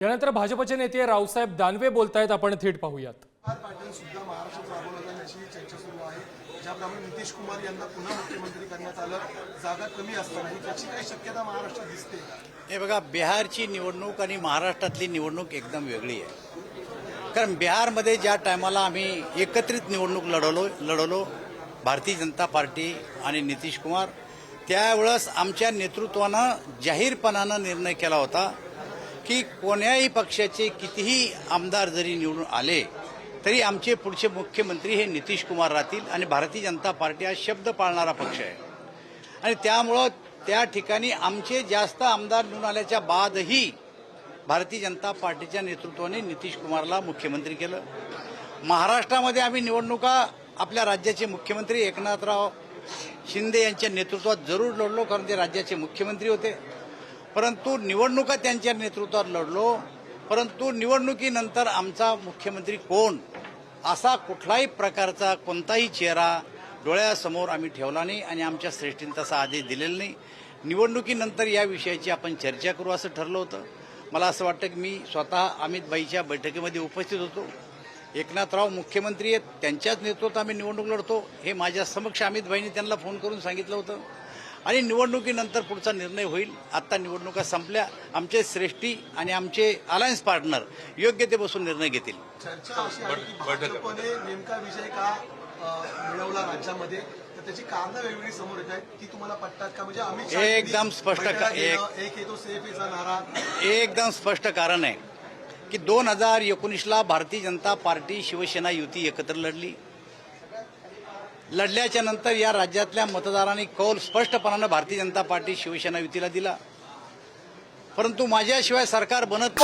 यानंतर भाजपचे नेते रावसाहेब दानवे बोलतायत आपण थेट पाहूयात. आर पाटील सुद्धा महाराष्ट्रात राबवलं जाईल अशी चर्चा सुरू आहे. ज्याप्रमाणे नितीश कुमार यांना पुन्हा मुख्यमंत्री करण्यात आलं जागा कमी असतानाही त्याची काही शक्यता महाराष्ट्रात दिसते हे बघा बिहारची निवडणूक आणि महाराष्ट्रातली निवडणूक एकदम वेगळी आहे. कारण बिहारमध्ये ज्या टायमाला आम्ही एकत्रित निवडणूक लढवलो लढवलो भारतीय जनता पार्टी आणि नितीश कुमार त्यावेळेस आमच्या नेतृत्वानं जाहीरपणानं निर्णय केला होता. की कोण्याही पक्षाचे कितीही आमदार जरी निवडून आले तरी आमचे पुढचे मुख्यमंत्री हे नितीश कुमार राहतील आणि भारतीय जनता पार्टी हा शब्द पाळणारा पक्ष आहे. आणि त्यामुळं त्या ठिकाणी आमचे जास्त आमदार निवडून आल्याच्या बादही भारतीय जनता पार्टीच्या नेतृत्वाने नितीश कुमारला मुख्यमंत्री केलं. महाराष्ट्रामध्ये आम्ही निवडणुका आपल्या राज्याचे मुख्यमंत्री एकनाथराव शिंदे यांच्या नेतृत्वात जरूर लढलो कारण ते राज्याचे मुख्यमंत्री होते. परंतु निवडणुका त्यांच्या नेतृत्वात लढलो. परंतु निवडणुकीनंतर आमचा मुख्यमंत्री कोण? असा कुठलाही प्रकारचा कोणताही चेहरा डोळ्यासमोर आम्ही ठेवला नाही आणि आमच्या श्रेष्ठींनी तसा आदेश दिलेला नाही. निवडणुकीनंतर या विषयाची आपण चर्चा करू असं ठरलं होतं. मला असं वाटतं की मी स्वतः अमितबाईच्या बैठकीमध्ये उपस्थित होतो. एकनाथराव मुख्यमंत्री आहेत त्यांच्याच नेतृत्वात आम्ही निवडणूक लढतो. हे माझ्या समक्ष अमितभाईंनी त्यांना फोन करून सांगितलं होतं. आणि निवडणुकीनंतर पुढचा निर्णय होईल. आत्ता निवडणुका संपल्या. आमचे श्रेष्ठी आणि आमचे अलायन्स पार्टनर योग्य ते बसून निर्णय घेतील. नेमका विजय का मिळवला राज्यामध्ये? तर त्याची कारणं वेगवेगळी समोर येत आहेत. ती तुम्हाला पटतात का? म्हणजे शहा एकदम स्पष्ट बैठका का- घेणं, एक येतो सेफ याचा नारा. एकदम स्पष्ट कारण आहे की दोन हजार एकोणीसला भारतीय जनता पार्टी शिवसेना युती एकत्र लढली. लढल्याच्या नंतर या राज्यातल्या मतदारांनी कौल स्पष्टपणानं भारतीय जनता पार्टी शिवसेना युतीला दिला. परंतु माझ्याशिवाय सरकार बनत